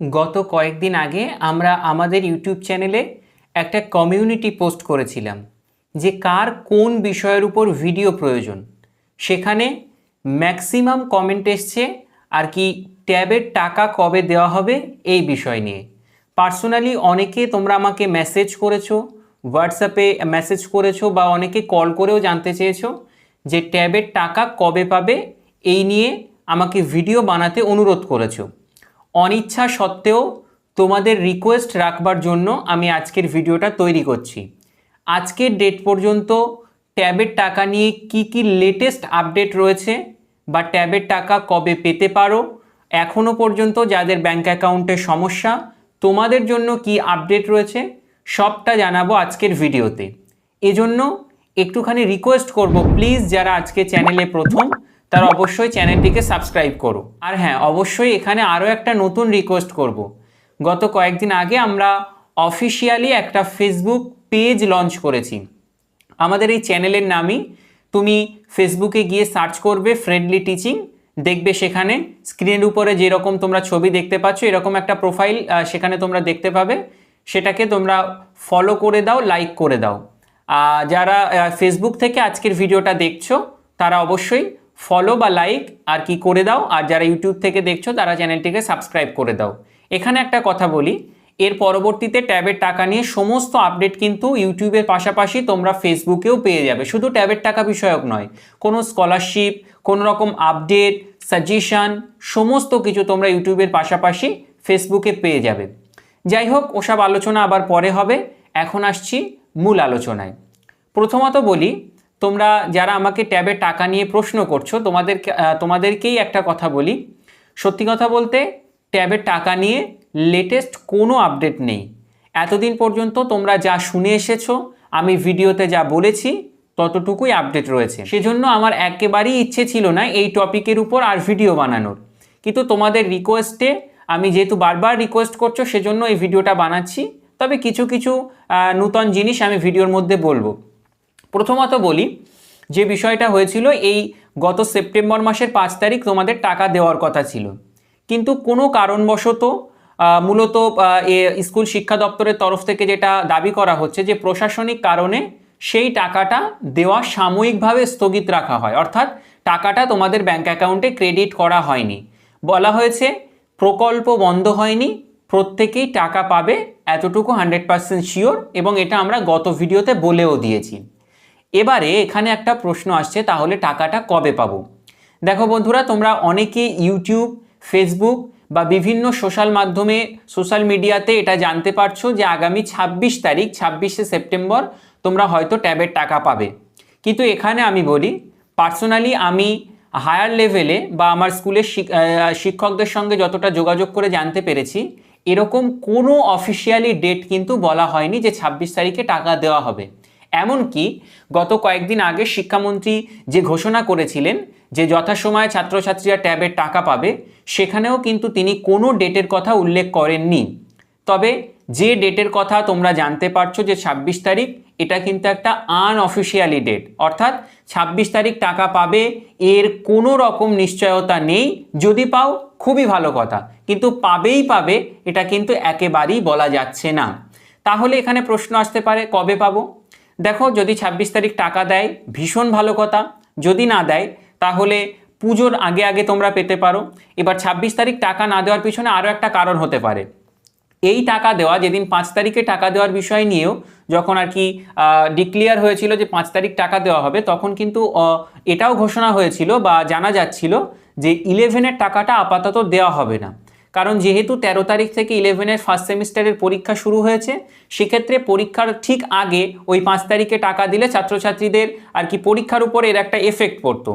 গত কয়েকদিন আগে আমরা আমাদের ইউটিউব চ্যানেলে একটা কমিউনিটি পোস্ট করেছিলাম যে কার কোন বিষয়ের উপর ভিডিও প্রয়োজন। সেখানে ম্যাক্সিমাম কমেন্ট এসছে আর কি ট্যাবের টাকা কবে দেওয়া হবে এই বিষয় নিয়ে। পার্সোনালি অনেকে তোমরা আমাকে মেসেজ করেছ, হোয়াটসঅ্যাপে মেসেজ করেছ বা অনেকে কল করেও জানতে চেয়েছো যে ট্যাবের টাকা কবে পাবে, এই নিয়ে আমাকে ভিডিও বানাতে অনুরোধ করেছ। অনিচ্ছা সত্ত্বেও তোমাদের রিকোয়েস্ট রাখবার জন্য আমি আজকের ভিডিওটা তৈরি করছি। আজকের ডেট পর্যন্ত ট্যাবের টাকা নিয়ে কি কি লেটেস্ট আপডেট রয়েছে বা ট্যাবের টাকা কবে পেতে পারো এখনও পর্যন্ত যাদের ব্যাঙ্ক অ্যাকাউন্টে সমস্যা, তোমাদের জন্য কি আপডেট রয়েছে, সবটা জানাব আজকের ভিডিওতে। এজন্য একটুখানি রিকোয়েস্ট করব প্লিজ যারা আজকে চ্যানেলে প্রথম তারা অবশ্যই চ্যানেলটিকে সাবস্ক্রাইব করো। আর হ্যাঁ অবশ্যই এখানে আরও একটা নতুন রিকোয়েস্ট করব। গত কয়েকদিন আগে আমরা অফিসিয়ালি একটা ফেসবুক পেজ লঞ্চ করেছি। আমাদের এই চ্যানেলের নামই তুমি ফেসবুকে গিয়ে সার্চ করবে ফ্রেন্ডলি টিচিং দেখবে সেখানে স্ক্রিনের উপরে যেরকম তোমরা ছবি দেখতে পাচ্ছ, এরকম একটা প্রোফাইল সেখানে তোমরা দেখতে পাবে। সেটাকে তোমরা ফলো করে দাও লাইক করে দাও। যারা ফেসবুক থেকে আজকের ভিডিওটা দেখছ, তারা অবশ্যই ফলো বা লাইক আর কি করে দাও। আর যারা ইউটিউব থেকে দেখছ, তারা চ্যানেলটিকে সাবস্ক্রাইব করে দাও। এখানে একটা কথা বলি, এর পরবর্তীতে ট্যাবের টাকা নিয়ে সমস্ত আপডেট কিন্তু ইউটিউবের পাশাপাশি তোমরা ফেসবুকেও পেয়ে যাবে। শুধু ট্যাবের টাকা বিষয়ক নয়, কোনো স্কলারশিপ কোনো রকম আপডেট সাজেশন সমস্ত কিছু তোমরা ইউটিউবের পাশাপাশি ফেসবুকে পেয়ে যাবে। যাই হোক, ওসব আলোচনা আবার পরে হবে। এখন আসছি মূল আলোচনায়। প্রথমত বলি তোমরা যারা আমাকে ট্যাবে টাকা নিয়ে প্রশ্ন করছ তোমাদের তোমাদেরকেই একটা কথা বলি। সত্যি কথা বলতে ট্যাবের টাকা নিয়ে লেটেস্ট কোনো আপডেট নেই। এতদিন পর্যন্ত তোমরা যা শুনে এসেছ, আমি ভিডিওতে যা বলেছি, ততটুকুই আপডেট রয়েছে। সেজন্য আমার একেবারেই ইচ্ছে ছিল না এই টপিকের উপর আর ভিডিও বানানোর। কিন্তু তোমাদের রিকোয়েস্টে আমি যেহেতু বারবার রিকোয়েস্ট করছ, সেজন্য এই ভিডিওটা বানাচ্ছি। তবে কিছু কিছু নূতন জিনিস আমি ভিডিওর মধ্যে বলব। প্রথমত বলি, যে বিষয়টা হয়েছিল এই গত সেপ্টেম্বর মাসের পাঁচ তারিখ তোমাদের টাকা দেওয়ার কথা ছিল। কিন্তু কোনো কারণবশত মূলত স্কুল শিক্ষা দপ্তরের তরফ থেকে যেটা দাবি করা হচ্ছে যে প্রশাসনিক কারণে সেই টাকাটা দেওয়া সাময়িকভাবে স্থগিত রাখা হয়। অর্থাৎ টাকাটা তোমাদের ব্যাংক অ্যাকাউন্টে ক্রেডিট করা হয়নি। বলা হয়েছে, প্রকল্প বন্ধ হয়নি, প্রত্যেকেই টাকা পাবে, এতটুকু হান্ড্রেড পার্সেন্ট শিওর, এবং এটা আমরা গত ভিডিওতে বলেও দিয়েছি। এবারে এখানে একটা প্রশ্ন আসছে, তাহলে টাকাটা কবে পাবো? দেখো বন্ধুরা, তোমরা অনেকে ইউটিউব, ফেসবুক বা বিভিন্ন সোশ্যাল মাধ্যমে, সোশ্যাল মিডিয়াতে এটা জানতে পারছ যে আগামী ছাব্বিশ তারিখ, ছাব্বিশে সেপ্টেম্বর, তোমরা হয়তো ট্যাবের টাকা পাবে। কিন্তু এখানে আমি বলি, পার্সোনালি আমি হায়ার লেভেলে বা আমার স্কুলের শিক্ষকদের সঙ্গে যতটা যোগাযোগ করে জানতে পেরেছি, এরকম কোনো অফিসিয়ালি ডেট কিন্তু বলা হয়নি যে ছাব্বিশ তারিখে টাকা দেওয়া হবে। এমনকি গত কয়েকদিন আগে শিক্ষামন্ত্রী যে ঘোষণা করেছিলেন যে যথাসময়ে ছাত্রছাত্রীরা ট্যাবের টাকা পাবে, সেখানেও কিন্তু তিনি কোনো ডেটের কথা উল্লেখ করেননি। তবে যে ডেটের কথা তোমরা জানতে পারছ যে ছাব্বিশ তারিখ, এটা কিন্তু একটা আনঅফিসিয়ালি ডেট অর্থাৎ ছাব্বিশ তারিখ টাকা পাবে, এর কোনো রকম নিশ্চয়তা নেই। যদি পাও, খুবই ভালো কথা। কিন্তু পাবেই পাবে, এটা কিন্তু একেবারেই বলা যাচ্ছে না। তাহলে এখানে প্রশ্ন আসতে পারে, কবে পাবো? দেখো, যদি ছাব্বিশ তারিখ টাকা দেয়, ভীষণ ভালো কথা। যদি না দেয়, তাহলে পুজোর আগে আগে তোমরা পেতে পারো। এবার ছাব্বিশ তারিখ টাকা না দেওয়ার পিছনে আরও একটা কারণ হতে পারে। এই টাকা দেওয়া, যেদিন পাঁচ তারিখে টাকা দেওয়ার বিষয় নিয়েও যখন আর কি ডিক্লিয়ার হয়েছিল যে পাঁচ তারিখ টাকা দেওয়া হবে, তখন কিন্তু এটাও ঘোষণা হয়েছিল বা জানা যাচ্ছিল যে ইলেভেনের টাকাটা আপাতত দেওয়া হবে না। কারণ যেহেতু তেরো তারিখ থেকে ইলেভেনের ফার্স্ট সেমিস্টারের পরীক্ষা শুরু হয়েছে, সেক্ষেত্রে পরীক্ষার ঠিক আগে ওই পাঁচ তারিখে টাকা দিলে ছাত্রছাত্রীদের আর কি পরীক্ষার উপর এর একটা এফেক্ট পড়তো।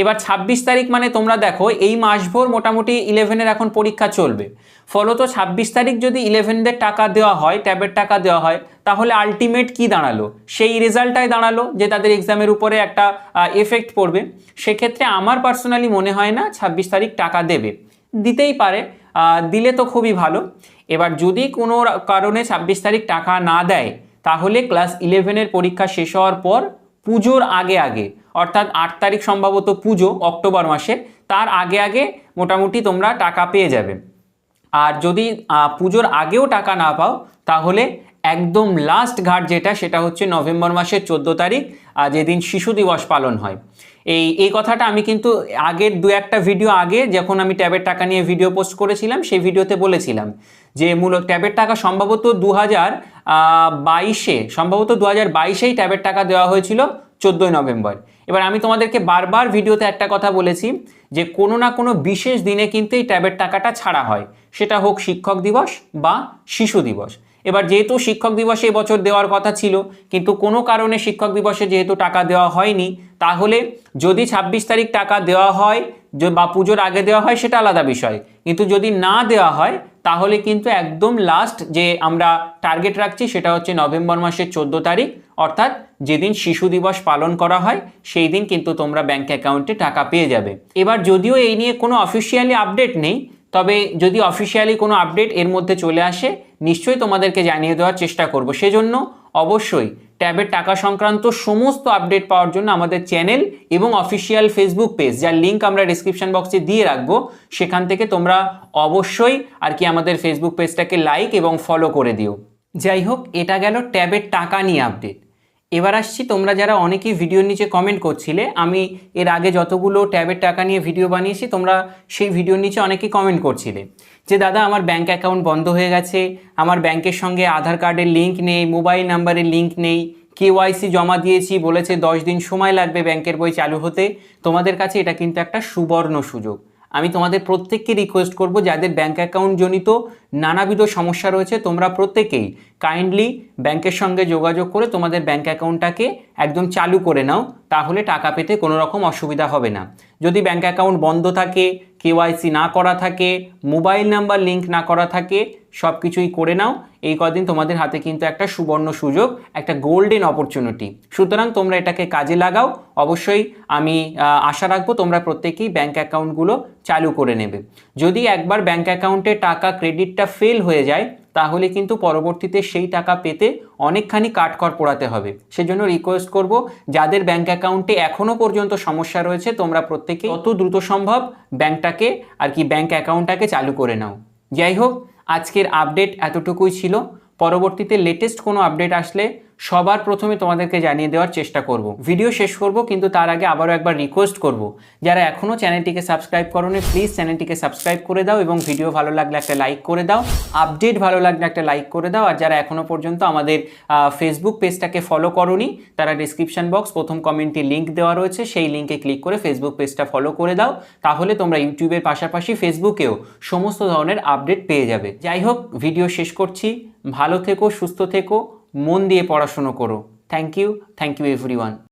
এবার ছাব্বিশ তারিখ মানে তোমরা দেখো, এই মাসভর মোটামুটি ইলেভেনের এখন পরীক্ষা চলবে। ফলত ছাব্বিশ তারিখ যদি ইলেভেনদের টাকা দেওয়া হয় ট্যাবের টাকা দেওয়া হয়, তাহলে আলটিমেট কি দাঁড়াল? সেই রেজাল্টটাই দাঁড়াল যে তাদের এক্সামের উপরে একটা এফেক্ট পড়বে। সেক্ষেত্রে আমার পার্সোনালি মনে হয় না ছাব্বিশ তারিখ টাকা দেবে। দিতেই পারে দিলে তো খুবই ভালো। এবার যদি কোনো কারণে ছাব্বিশ তারিখ টাকা না দেয়, তাহলে ক্লাস ইলেভেনের পরীক্ষা শেষ হওয়ার পর পুজোর আগে আগে, অর্থাৎ আট তারিখ সম্ভবত পুজো অক্টোবর মাসে, তার আগে আগে মোটামুটি তোমরা টাকা পেয়ে যাবে। আর যদি পুজোর আগেও টাকা না পাও, তাহলে একদম লাস্ট ঘাট যেটা সেটা হচ্ছে নভেম্বর মাসের চোদ্দ তারিখ আহ, যেদিন শিশু দিবস পালন হয়। এই এই কথাটা আমি কিন্তু আগের দু একটা ভিডিও আগে যখন আমি ট্যাবের টাকা নিয়ে ভিডিও পোস্ট করেছিলাম সেই ভিডিওতে বলেছিলাম যে মূলত ট্যাবের টাকা সম্ভবত দু হাজার বাইশে সম্ভবত দু হাজার বাইশেই ট্যাবের টাকা দেওয়া হয়েছিল চোদ্দোই নভেম্বর। এবার আমি তোমাদেরকে বারবার ভিডিওতে একটা কথা বলেছি যে কোনো না কোনো বিশেষ দিনে কিন্তু এই ট্যাবের টাকাটা ছাড়া হয়। সেটা হোক শিক্ষক দিবস বা শিশু দিবস। এবার যেহেতু শিক্ষক দিবসে এবছর দেওয়ার কথা ছিল, কিন্তু কোনো কারণে শিক্ষক দিবসে যেহেতু টাকা দেওয়া হয়নি, তাহলে যদি ছাব্বিশ তারিখ টাকা দেওয়া হয় বা পুজোর আগে দেওয়া হয় সেটা আলাদা বিষয়। কিন্তু যদি না দেওয়া হয়, তাহলে কিন্তু একদম লাস্ট যে আমরা টার্গেট রাখছি সেটা হচ্ছে নভেম্বর মাসের চোদ্দ তারিখ, অর্থাৎ যেদিন শিশু দিবস পালন করা হয়, সেই দিন কিন্তু তোমরা ব্যাংক অ্যাকাউন্টে টাকা পেয়ে যাবে। এবার যদিও এই নিয়ে কোনো অফিসিয়ালি আপডেট নেই, তবে যদি অফিসিয়ালি কোনো আপডেট এর মধ্যে চলে আসে নিশ্চয়ই তোমাদেরকে জানিয়ে দেওয়ার চেষ্টা করব। সেজন্য অবশ্যই ট্যাবের টাকা সংক্রান্ত সমস্ত আপডেট পাওয়ার জন্য আমাদের চ্যানেল এবং অফিসিয়াল ফেসবুক পেজ, যার লিঙ্ক আমরা ডিসক্রিপশন বক্সে দিয়ে রাখব, সেখান থেকে তোমরা অবশ্যই আর কি আমাদের ফেসবুক পেজটাকে লাইক এবং ফলো করে দিও। যাই হোক, এটা গেল ট্যাবের টাকা নিয়ে আপডেট এবার আসছি, তোমরা যারা অনেকেই ভিডিওর নিচে কমেন্ট করছিলে, আমি এর আগে যতগুলো ট্যাবের টাকা নিয়ে ভিডিও বানিয়েছি, তোমরা সেই ভিডিওর নিচে অনেকেই কমেন্ট করছিলে। যে, দাদা, আমার ব্যাঙ্ক অ্যাকাউন্ট বন্ধ হয়ে গেছে, আমার ব্যাংকের সঙ্গে আধার কার্ডের লিঙ্ক নেই মোবাইল নাম্বারের লিঙ্ক নেই কেওয়াইসি জমা দিয়েছি, বলেছে দশ দিন সময় লাগবে ব্যাংকের বই চালু হতে। তোমাদের কাছে এটা কিন্তু একটা সুবর্ণ সুযোগ। আমি তোমাদের প্রত্যেককে রিকোয়েস্ট করব যাদের ব্যাঙ্ক অ্যাকাউন্ট জনিত নানাবিধ সমস্যা রয়েছে, তোমরা প্রত্যেকেই কাইন্ডলি ব্যাংকের সঙ্গে যোগাযোগ করে তোমাদের ব্যাঙ্ক অ্যাকাউন্টটাকে একদম চালু করে নাও, তাহলে টাকা পেতে কোনো রকম অসুবিধা হবে না। যদি ব্যাঙ্ক অ্যাকাউন্ট বন্ধ থাকে কেওয়াইসি না করা থাকে মোবাইল নাম্বার লিঙ্ক না করা থাকে সব কিছুই করে নাও। এই কদিন তোমাদের হাতে কিন্তু একটা সুবর্ণ সুযোগ, একটা গোল্ডেন অপরচুনিটি সুতরাং তোমরা এটাকে কাজে লাগাও। অবশ্যই আমি আশা রাখব তোমরা প্রত্যেকেই ব্যাঙ্ক অ্যাকাউন্টগুলো চালু করে নেবে। যদি একবার ব্যাঙ্ক অ্যাকাউন্টে টাকা ক্রেডিটটা ফেল হয়ে যায়, তাহলে কিন্তু পরবর্তীতে সেই টাকা পেতে অনেকখানি কাটকর পোড়াতে হবে। সেজন্য রিকোয়েস্ট করব, যাদের ব্যাংক অ্যাকাউন্টে এখনও পর্যন্ত সমস্যা রয়েছে, তোমরা প্রত্যেকে যত দ্রুত সম্ভব ব্যাংকটাকে আর কি ব্যাংক অ্যাকাউন্টটাকে চালু করে নাও। যাই হোক আজকের আপডেট এতটুকুই ছিল। পরবর্তীতে লেটেস্ট কোনো আপডেট আসলে সবার প্রথমে তোমাদেরকে জানিয়ে দেওয়ার চেষ্টা করব। ভিডিও শেষ করব, কিন্তু তার আগে আবারও একবার রিকোয়েস্ট করব। যারা এখনও চ্যানেলটিকে সাবস্ক্রাইব করোনি প্লিজ চ্যানেলটিকে সাবস্ক্রাইব করে দাও এবং ভিডিও ভালো লাগলে একটা লাইক করে দাও। আপডেট ভালো লাগলে একটা লাইক করে দাও। আর যারা এখনও পর্যন্ত আমাদের ফেসবুক পেজটাকে ফলো করোনি, তারা ডিসক্রিপশন বক্স প্রথম কমেন্টে লিঙ্ক দেওয়া রয়েছে, সেই লিঙ্কে ক্লিক করে ফেসবুক পেজটা ফলো করে দাও। তাহলে তোমরা ইউটিউবের পাশাপাশি ফেসবুকেও সমস্ত ধরনের আপডেট পেয়ে যাবে। যাই হোক ভিডিও শেষ করছি। ভালো থেকো, সুস্থ থেকো। মন দিয়ে পড়াশুনো করো। Thank you thank you everyone